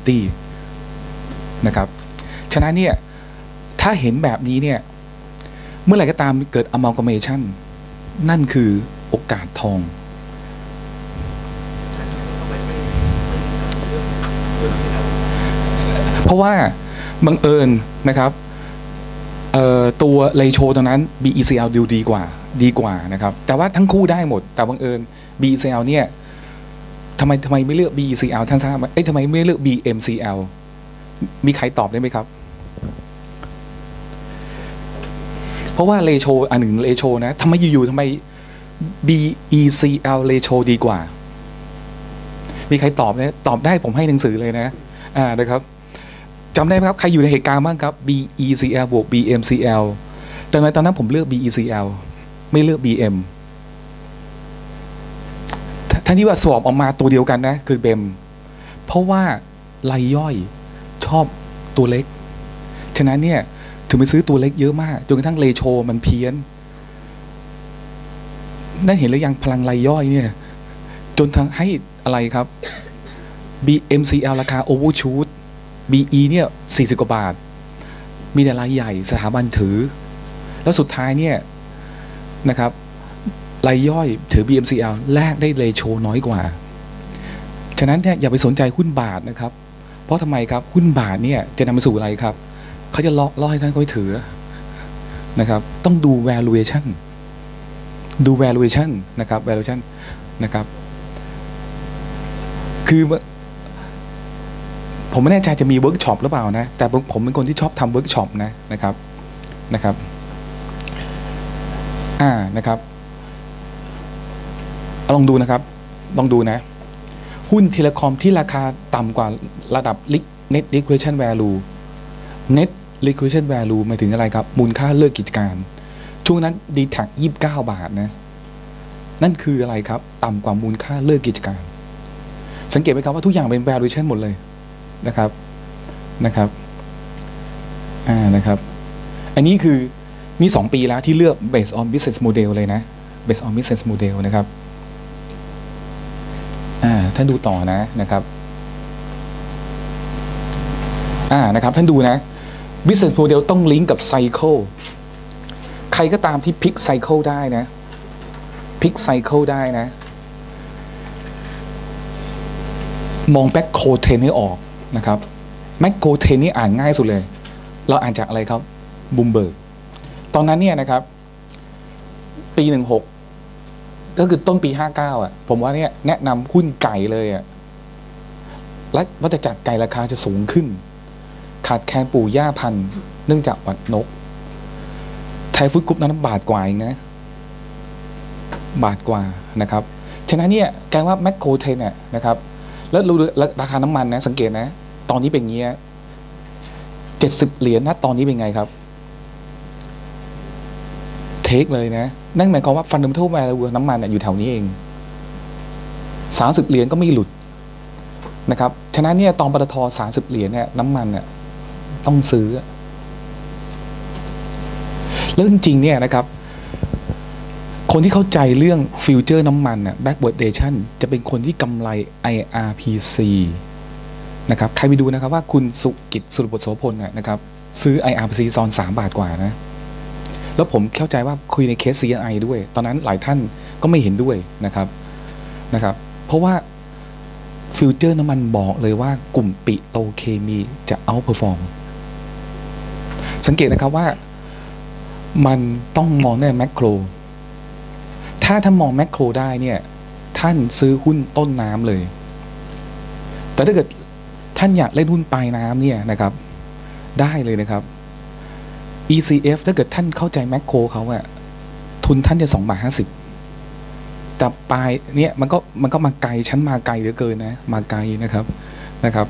Security นะครับ ฉะนั้นเนี่ย ถ้าเห็นแบบนี้เนี่ย เมื่อไหร่ก็ตามเกิด amalgamation นั่นคือโอกาสทอง เพราะว่าบังเอิญนะครับตัวเลโชตรงนั้น BECL ดูดีกว่า ดีกว่านะครับ แต่ว่าทั้งคู่ได้หมด แต่บังเอิญ BECL เนี่ย ทำไมทำไมไม่เลือก BECL ท่านทราบไหมเอ้ยทำไมไม่เลือก BMCL มีใครตอบได้ไหมครับ เพราะว่าเลโชอันหนึ่งเลโชนะทำไมอยู่ๆทำไม BECL เลโชดีกว่า มีใครตอบนะตอบได้ผมให้หนังสือเลยนะ อ่านะครับจำได้ไหมครับ ใครอยู่ในเหตุการณ์บ้างครับ BECL บวก BMCL แต่ในตอนนั้นผมเลือก BECL ไม่เลือก BM ทั้งที่ว่าสอบออกมาตัวเดียวกันนะ คือ BEM เพราะว่าลายย่อยชอบตัวเล็ก ฉะนั้นเนี่ยถึงไปซื้อตัวเล็กเยอะมากจนกระทั่งเลโชมันเพี้ยนนั่นเห็นหรือยังพลังรายย่อยเนี่ย จนทำให้อะไรครับ BMCL ราคา overshoot BE เนี่ย 40 กว่าบาท มีแต่รายใหญ่สถาบันถือ แล้วสุดท้ายเนี่ยนะครับ รายย่อยถือ BMCL แลกได้เลโชน้อยกว่า ฉะนั้นเนี่ยอย่าไปสนใจหุ้นบาทนะครับ เพราะทำไมครับหุ้นบาทเนี่ยจะนำไปสู่อะไรครับ เขาจะล่อล่อให้ท่านเขาไปถือนะครับ ต้องดู valuation ดู valuation นะครับ valuation นะครับ คือผมไม่แน่ใจจะมีเวิร์กช็อปหรือเปล่านะ แต่ผมผมเป็นคนที่ชอบทำเวิร์กช็อปนะนะครับนะครับ อ่านะครับ ลองดูนะครับลองดูนะ หุ้นเทเลคอมที่ราคาต่ำกว่าระดับ net liquidation value net liquidation value หมายถึงอะไรครับ มูลค่าเลิกกิจการ ช่วงนั้นดีแท็กยี่บเก้าบาทนะ นั่นคืออะไรครับ ต่ำกว่ามูลค่าเลิกกิจการ สังเกตไหมครับว่าทุกอย่างเป็น valuation หมดเลยนะครับนะครับอ่านะครับ อันนี้คือนี่สองปีแล้วที่เลือก based on business model เลยนะ based on business model นะครับ ท่านดูต่อนะนะครับอ่านะครับ ท่านดูนะ business model ต้องลิงก์กับ cycle ใครก็ตามที่พลิก cycle ได้นะพลิก cycle ได้นะ มองแบ็คโคเทนให้ออกนะครับแมคโคเทนนี่อ่านง่ายสุดเลย เราอ่านจากอะไรครับบูมเบิร์กตอนนั้นเนี่ยนะครับ ปีหนึ่งหก ก็คือต้นปีห้าเก้าอะ ผมว่าเนี่ยแนะนำหุ้นไก่เลยอะ และวัฏจักรไก่ราคาจะสูงขึ้น ขาดแคลนปู่ย่าพันธุ์เนื่องจากวัดนก ไทยฟุตกรุ๊ปนั้นบาทกว่าเองนะ บาทกว่านะครับ ฉะนั้นเนี่ยแกว่าแมคโคเทนเนี่ยนะครับ แล้วดูราคาน้ำมันนะ สังเกตนะ ตอนนี้เป็นเงี้ยเจ็ดสิบเหรียญนะตอนนี้เป็นไงครับ เทคเลยนะ นั่นหมายความว่าฟันดัมเทลแวลูน้ำมันอยู่แถวนี้เองสามสิบเหรียญก็ไม่หลุดนะครับฉะนั้นเนี่ยตอนปตทสามสิบเหรียญเนี่ยน้ำมันเนี่ยต้องซื้อแล้วจริงๆเนี่ยนะครับ คนที่เข้าใจเรื่องฟิวเจอร์น้ำมันน่ะ backwardation จะเป็นคนที่กำไร IRPC นะครับ ใครไปดูนะครับว่าคุณสุกิจสุรบทโสพลนะครับ ซื้อ IRPC ซอน3บาทกว่านะ แล้วผมเข้าใจว่าคุยในเคส CNI ด้วย ตอนนั้นหลายท่านก็ไม่เห็นด้วยนะครับนะครับ เพราะว่าฟิวเจอร์น้ำมันบอกเลยว่ากลุ่มปิโตเคมีจะเอาเพอร์ฟอร์มสังเกตนะครับว่ามันต้องมองในแมกโรถ้าท่านมองแมกโครได้เนี่ย ท่านซื้อหุ้นต้นน้ำเลย แต่ถ้าเกิดท่านอยากเล่นหุ้นปลายน้ำเนี่ยนะครับ ได้เลยนะครับ ECF ถ้าเกิดท่านเข้าใจแมกโครเขาอะทุนท่านจะสองบาทห้าสิบแต่ปลายเนี่ยมันก็มันก็มาไกลชั้นมาไกลเหลือเกินนะ มาไกลนะครับนะครับ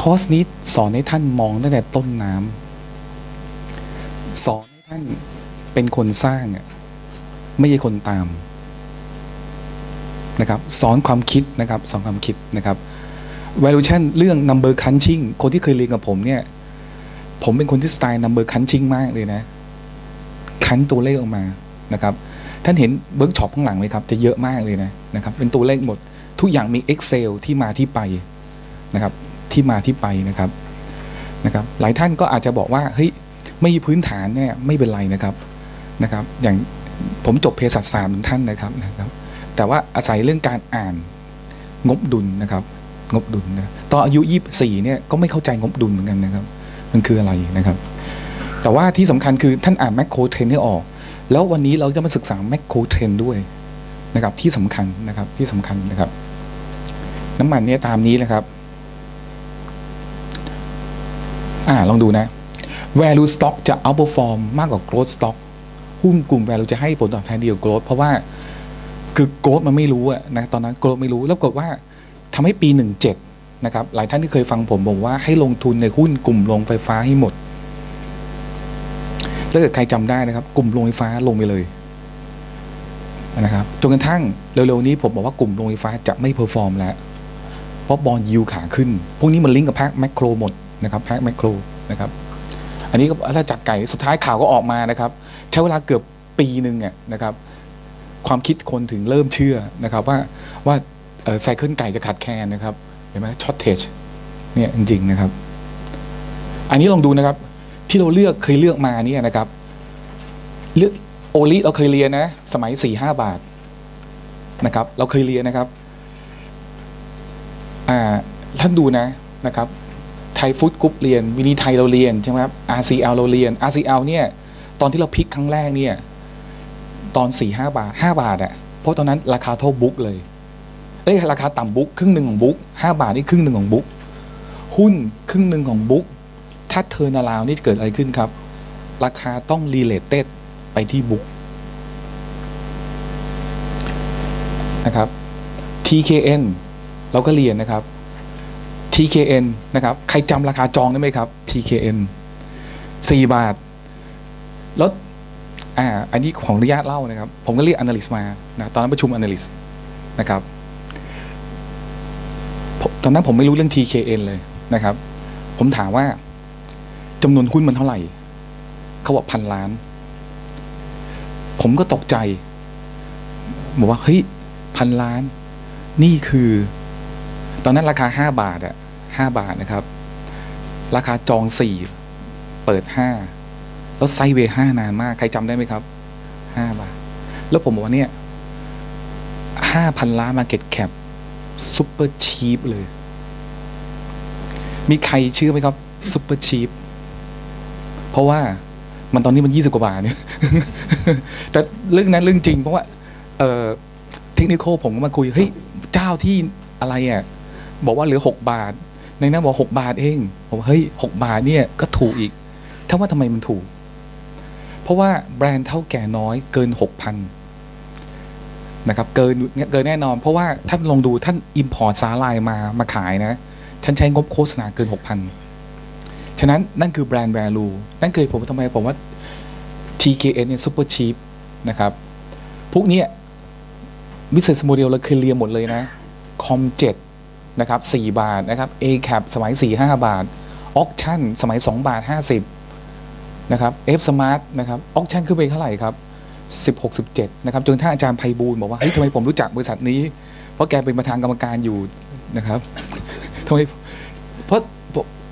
คอร์สนี้สอนให้ท่านมองตั้งแต่ต้นน้ำสอนให้ท่านเป็นคนสร้างอะไม่ใช่คนตามนะครับ สอนความคิดนะครับ สอนความคิดนะครับ valuation เรื่อง number crunching คนที่เคยเรียนกับผมเนี่ย ผมเป็นคนที่สไตล์ number crunching มากเลยนะ คันตัวเลขออกมานะครับ ท่านเห็นเบิร์กช็อปข้างหลังไหมครับ จะเยอะมากเลยนะนะครับ เป็นตัวเลขหมด ทุกอย่างมี Excel ที่มาที่ไปนะครับ ที่มาที่ไปนะครับนะครับ หลายท่านก็อาจจะบอกว่าเฮ้ยไม่มีพื้นฐานเนี่ยไม่เป็นไรนะครับนะครับ อย่างผมจบเภสัชศาสตร์เหมือนท่านนะครับนะครับ แต่ว่าอาศัยเรื่องการอ่านงบดุลนะครับ งบดุลนะตอนอายุ 24เนี่ยก็ไม่เข้าใจงบดุลเหมือนกันนะครับ มันคืออะไรนะครับ แต่ว่าที่สำคัญคือท่านอ่านแมคโครเทรนให้ออก แล้ววันนี้เราจะมาศึกษาแมคโครเทรนด้วยนะครับที่สำคัญนะครับที่สำคัญนะครับ น้ำมันเนี่ยตามนี้นะครับ อ่าลองดูนะ value stock จะ outperform มากกว่า growth stock หุ้นกลุ่ม value จะให้ผลตอบแทนดีกว่า growth เพราะว่าคือ growth มันไม่รู้อะนะตอนนั้น growth ไม่รู้แล้วกดว่าทำให้ปี 17 นะครับหลายท่านที่เคยฟังผมบอกว่าให้ลงทุนในหุ้นกลุ่มโรงไฟฟ้าให้หมด ถ้าเกิดใครจำได้นะครับ กลุ่มโรงไฟฟ้าลงไปเลยนะครับจนกระทั่งเร็วๆนี้ผมบอกว่ากลุ่มโรงไฟฟ้าจะไม่เพอร์ฟอร์มแล้ว เพราะบอลยิวขาขึ้น พวกนี้มันลิงก์กับแพ็คแมคโครหมดนะครับแพ็คแมคโครนะครับ อันนี้ก็ถ้าจากไก่สุดท้ายข่าวก็ออกมานะครับ ใช้เวลาเกือบปีหนึ่งเนี่ยนะครับ ความคิดคนถึงเริ่มเชื่อนะครับ ว่าว่าไซเคิลไก่จะขาดแคลนนะครับ ห็นไหมช็อตเทจเนี่ยจริงๆนะครับ อันนี้ลองดูนะครับ ที่เราเลือกเคยเลือกมาเนี่ยนะครับเลือกโอลิเราเคยเรียนนะ สมัยสี่ห้าบาทนะครับ เราเคยเรียนนะครับอ่าท่านดูนะนะครับไทยฟุตกรุ๊ปเรียนวินีไทยเราเรียนใช่ไหมครับ RCL เราเรียน RCL เนี่ย ตอนที่เราพลิกครั้งแรกเนี่ย ตอนสี่ห้าบาทห้าบาทอะ่ะเพราะตอนนั้นราคาเท่าบุ๊กเลย เอ้ยราคาต่ำบุ๊กครึ่งหนึ่งของบุ๊กห้าบาทนี่ครึ่งหนึ่งของบุ๊กหุ้นครึ่งหนึ่งของบุ๊กถ้าเทอร์นาลาวนี่เกิดอะไรขึ้นครับ ราคาต้องรีเลตเต็ดไปที่บุ๊กนะครับ TKN เราก็เรียนนะครับ TKN นะครับ ใครจำราคาจองได้ไหมครับ TKN 4 บาท แล้วอ่า อันนี้ของอนุญาตเล่านะครับ ผมก็เรียก analyst มานะ ตอนนั้นประชุม analyst นะครับ ตอนนั้นผมไม่รู้เรื่อง TKN เลยนะครับ ผมถามว่าจำนวนหุ้นมันเท่าไหร่ เขาบอกพันล้าน ผมก็ตกใจบอกว่าเฮ้ยพันล้าน นี่คือ ตอนนั้นราคาห้าบาทอะห้าบาทนะครับ ราคาจองสี่เปิดห้าแล้วไซเวห้านานมาก ใครจำได้ไหมครับห้าบาท แล้วผมบอกว่าเนี่ยห้าพันล้านมาเก็ตแคป ซุปเปอร์ชีพเลย มีใครเชื่อไหมครับซุปเปอร์ชีพเพราะว่ามันตอนนี้มันยี่สิบกว่าบาทเนี่ย แต่เรื่องนั้นเรื่องจริง เพราะว่า เออเทคนิคผมก็มาคุย เฮ้ย เจ้าที่อะไรอะ บอกว่าเหลือหกบาท ในนั้นบอกหกบาทเอง ผมเฮ้ยหกบาทเนี่ยก็ถูกอีกถ้าว่าทำไมมันถูก เพราะว่าแบรนด์เท่าแก่น้อยเกินหกพัน นะครับเกินเกินแน่นอน เพราะว่าท่านลองดูท่านอิมพอร์ตสาลายมามาขายนะท่านใช้งบโฆษณาเกินหกพันฉะนั้นนั่นคือแบรนด์แวลูนั่นคือผมทำไมผมว่า TKN เนี่ยซูเปอร์ชีพนะครับ พวกนี้ business model เราเคยเรียนหมดเลยนะคอมเจ็ดนะครับ4บาทนะครับ A cap สมัย 4 5 บาท auction สมัย 2 บาท 50นะครับ F smart นะครับ auction ขึ้นไปเท่าไหร่ครับ 16 17นะครับจนถ้านอาจารย์ไพบูลบอกว่าเฮ้ยทำไมผมรู้จักบริษัทนี้ เพราะแกเป็นประธานกรรมการอยู่นะครับทำไมเพราะ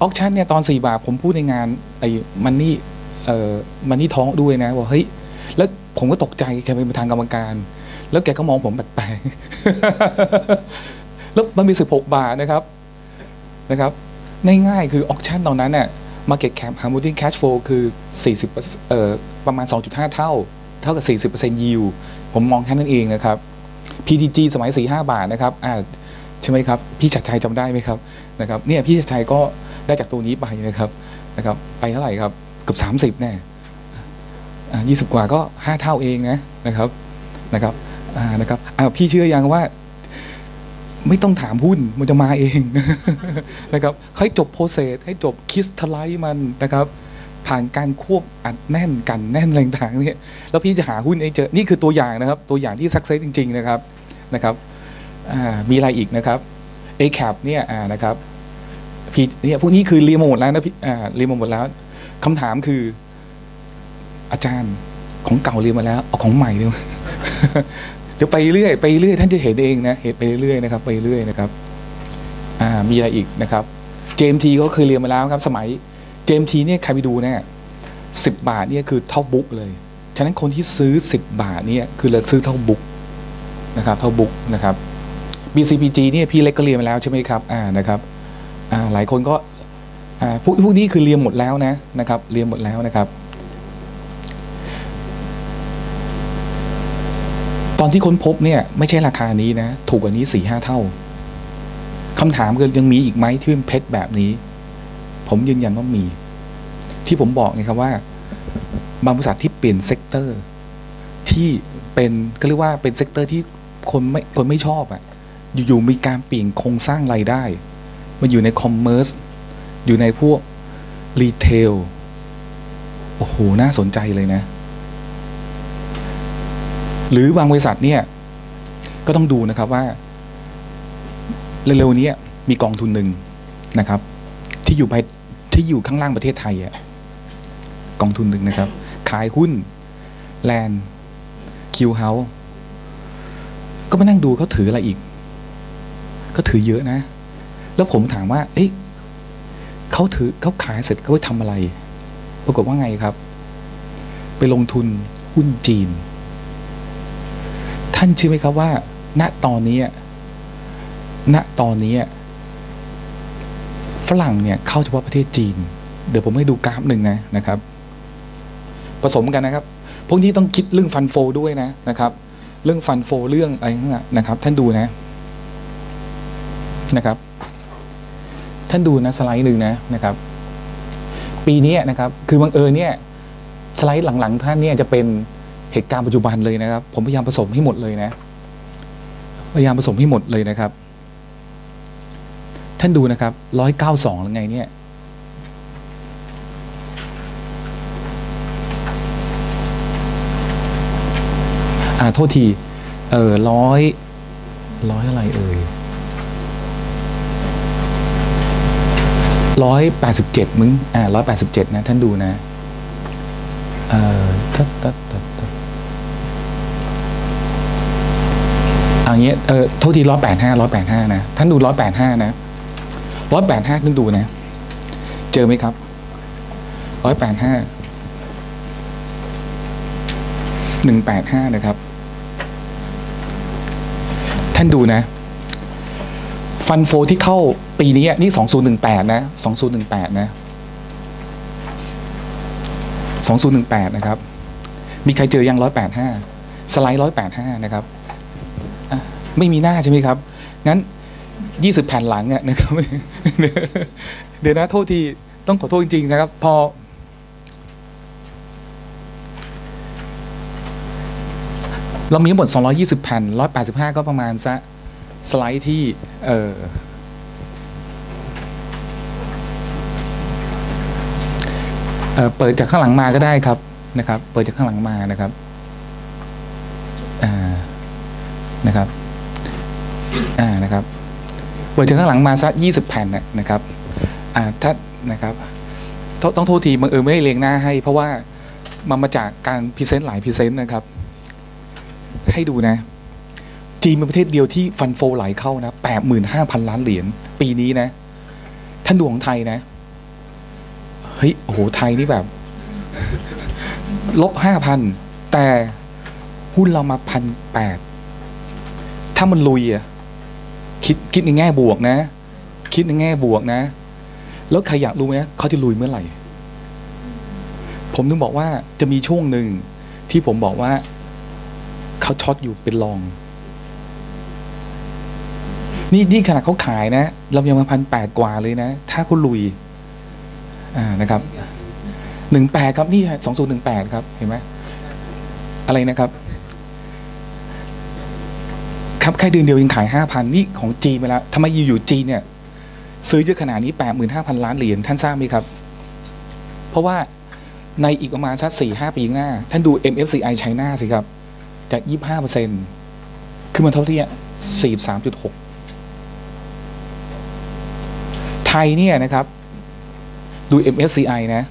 auction เนี่ยตอน 4 บาทผมพูดในงานไอ้มันนี่เอ่อมันนี่ท้องด้วยนะว่าเฮ้ยแล้วผมก็ตกใจแกเป็นประธานกรรมการ แล้วแกก็มองผมแปลกๆแล้วมันมี 16 บาทนะครับนะครับง่ายๆคือออกชั่นตอนนั้นน่ะ market cap harmonic cash flow คือ40เอ่อประมาณ 2.5 เท่า เท่ากับ 40% yield ผมมองแค่นั้นเองนะครับ PTG สมัย 4-5 บาทนะครับใช่ไหมครับ พี่ชัดชัยจำได้ไหมครับนะครับเนี่ยพี่ชัดชัยก็ได้จากตัวนี้ไปนะครับนะครับไปเท่าไหร่ครับเกือบ30แน่อ่า20กว่าก็ 5 เท่าเองนะนะครับนะครับนะครับอ่าพี่เชื่อยังว่าไม่ต้องถามหุ้นมันจะมาเองนะครับให้จบโปรเซสให้จบคิสทไลท์มันนะครับ ผ่านการควบอัดแน่นกันแน่นแรงต่างเนี่ยแล้วพี่จะหาหุ้นเองเจอนี่คือตัวอย่างนะครับ ตัวอย่างที่สักเซสจริง ๆ นะครับนะครับมีอะไรอีกนะครับ A cap เนี่ยนะครับพี่เนี่ยพวกนี้คือเรียมาหมดแล้วนะพี่เรียมาหมดแล้วคำถามคือ อาจารย์ของเก่าเรียนมาแล้วเอาของใหม่ดีกว่าเดี๋ยวไปเรื่อยไปเรื่อยท่านจะเห็นเองนะเห็นไปเรื่อยนะครับ ไปเรื่อยนะครับ อ่ามีอะไรอีกนะครับเจมทีก็เคยเรียนมาแล้วครับ สมัย เจมทีเนี่ยใครไปดูเนี่ยสิบบาทเนี่ยคือเท่าบุ๊กเลย ฉะนั้นคนที่ซื้อสิบบาทเนี่ยคือเลิกซื้อเท่าบุ๊กนะครับเท่าบุ๊กนะครับ BCPG เนี่ยพี่เล็กก็เรียนมาแล้วใช่ไหมครับอ่านะครับอ่าหลายคนก็อ่าพวกพวกนี้คือเรียนหมดแล้วนะนะครับเรียนหมดแล้วนะครับ ตอนที่ค้นพบเนี่ยไม่ใช่ราคานี้นะ ถูกกว่านี้สี่ห้าเท่าคำถามคือยังมีอีกไหมที่เป็นเพชรแบบนี้ ผมยืนยันว่ามี ที่ผมบอกไงครับว่า บางบริษัทที่เปลี่ยนเซกเตอร์ ที่เป็นก็เรียกว่าเป็นเซกเตอร์ที่คนไม่คนไม่ชอบอะ่ะอยู่ๆมีการเปลี่ยนโครงสร้างรายได้ มาอยู่ในคอมเมอร์สอยู่ในพวกรีเทลโอ้โห น่าสนใจเลยนะ หรือบางบริษัทเนี่ย ก็ต้องดูนะครับว่า เร็วๆนี้มีกองทุนหนึ่งนะครับ ที่อยู่ภาย ที่อยู่ข้างล่างประเทศไทยอะกองทุนหนึ่งนะครับ ขายหุ้น แลนด์คิวเฮาส์ก็มานั่งดูเขาถืออะไรอีก ก็ถือเยอะนะ แล้วผมถามว่า เอ๊ะเขาถือเขาขายเสร็จเขาไปทำอะไร ปรากฏว่าไงครับ ไปลงทุนหุ้นจีน ท่านเชื่อไหมครับว่า ณตอนนี้ณตอนนี้ ฝรั่งเนี่ยเข้าเฉพาะประเทศจีน เดี๋ยวผมให้ดูกราฟหนึ่งนะนะครับ ผสมกันนะครับ พวกนี้ต้องคิดเรื่องฟันโฟด้วยนะนะครับ เรื่องฟันโฟเรื่องอะไรทั้งนั้นนะครับ ท่านดูนะนะครับ ท่านดูนะสไลด์หนึ่งนะนะครับ ปีนี้นะครับ คือบังเอิญเนี่ยสไลด์หลังๆ ท่านเนี่ยจะเป็นเหตุการณ์ปัจจุบันเลยนะครับ ผมพยายามผสมให้หมดเลยนะ พยายามผสมให้หมดเลยนะครับ ท่านดูนะครับร้อยเก้าสองหรือไงเนี่ยอ่าโทษที เออร้อยร้อยอะไรเอ่ยร้อยแปดสิบเจ็ดมึง อ่าร้อยแปดสิบเจ็ดนะ ท่านดูนะ เอ่อทัดทัดทัดทัดอย่างเงี้ย เออโทษทีร้อยแปดห้าร้อยแปดห้านะ ท่านดูร้อยแปดห้านะ ร้อยแปดห้าท่านดูนะ เจอไหมครับร้อยแปดห้าหนึ่งแปดห้านะครับ ท่านดูนะ ฟันโฟที่เข้าปีนี้นี่สองศูนย์หนึ่งแปดนะสองศูนย์หนึ่งแปดนะสองศูนย์หนึ่งแปดนะครับ มีใครเจอยังร้อยแปดห้าสไลด์ร้อยแปดห้านะครับไม่มีหน้าใช่ไหมครับ งั้นยี่สิบแผ่นหลังนะครับ เดี๋ยวนะโทษทีต้องขอโทษจริงๆนะครับ พอ เรามีทั้งหมด220 แผ่น 185 ก็ประมาณซะสไลด์ที่ เออเอ่อเปิดจากข้างหลังมาก็ได้ครับนะครับ เปิดจากข้างหลังมานะครับอ่านะครับอ่านะครับ เปิดจากข้างหลังมาสัก20แผ่นนะครับถ้านะครับต้องต้องโทษทีบังเอิญไม่ได้เรียงหน้าให้ เพราะว่ามันมาจากการพรีเซนต์หลายพรีเซนต์นะครับ ให้ดูนะ จีนเป็นประเทศเดียวที่ฟันโฟไหลเข้านะแปดหมื่นห้าพันล้านเหรียญปีนี้นะท่านดูของไทยนะเฮ้ยโอ้โหไทยนี่แบบลบห้าพันแต่หุ้นเรามาพันแปดถ้ามันลุยอะ คิดคิดในแง่บวกนะ คิดในแง่บวกนะ แล้วใครอยากรู้ไหมเขาจะลุยเมื่อไหร่ ผมถึงบอกว่าจะมีช่วงหนึ่งที่ผมบอกว่าเขาช็อตอยู่เป็นรอง นี่นี่ขนาดเขาขายนะเรายังมาพันแปดกว่าเลยนะ ถ้าเขาลุย อ่านะครับหนึ่งแปดครับนี่สองศูนย์หนึ่งแปดครับ เห็นไหมอะไรนะครับ ครับ แค่เดือนเดียวยังขายห้าพันนี่ของจีนไปแล้วทำไมอยู่ๆจีนเนี่ย ซื้อเยอะขนาดนี้แปดหมื่นห้าพันล้านเหรียญท่านทราบไหมครับ เพราะว่าในอีกประมาณสักสี่ห้าปีข้างหน้า ท่านดู MFCI ไชน่าสิครับจากยี่ห้าเปอร์เซ็นขึ้นมาเท่าที่สี่สามจุดหกไทยเนี่ยนะครับ ดู MFCI นะ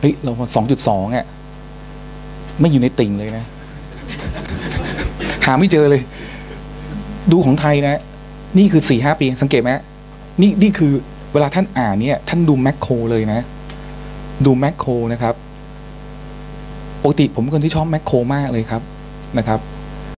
เฮ้ยเราสองจุดสองอะไม่อยู่ในติ่งเลยนะ หาไม่เจอเลย ดูของไทยนะ นี่คือสี่ห้าปี สังเกตไหมนี่นี่คือเวลาท่านอ่านเนี่ย ท่านดูแมคโครเลยนะ ดูแมคโครนะครับปกติผมคนที่ชอบแมคโครมากเลยครับนะครับ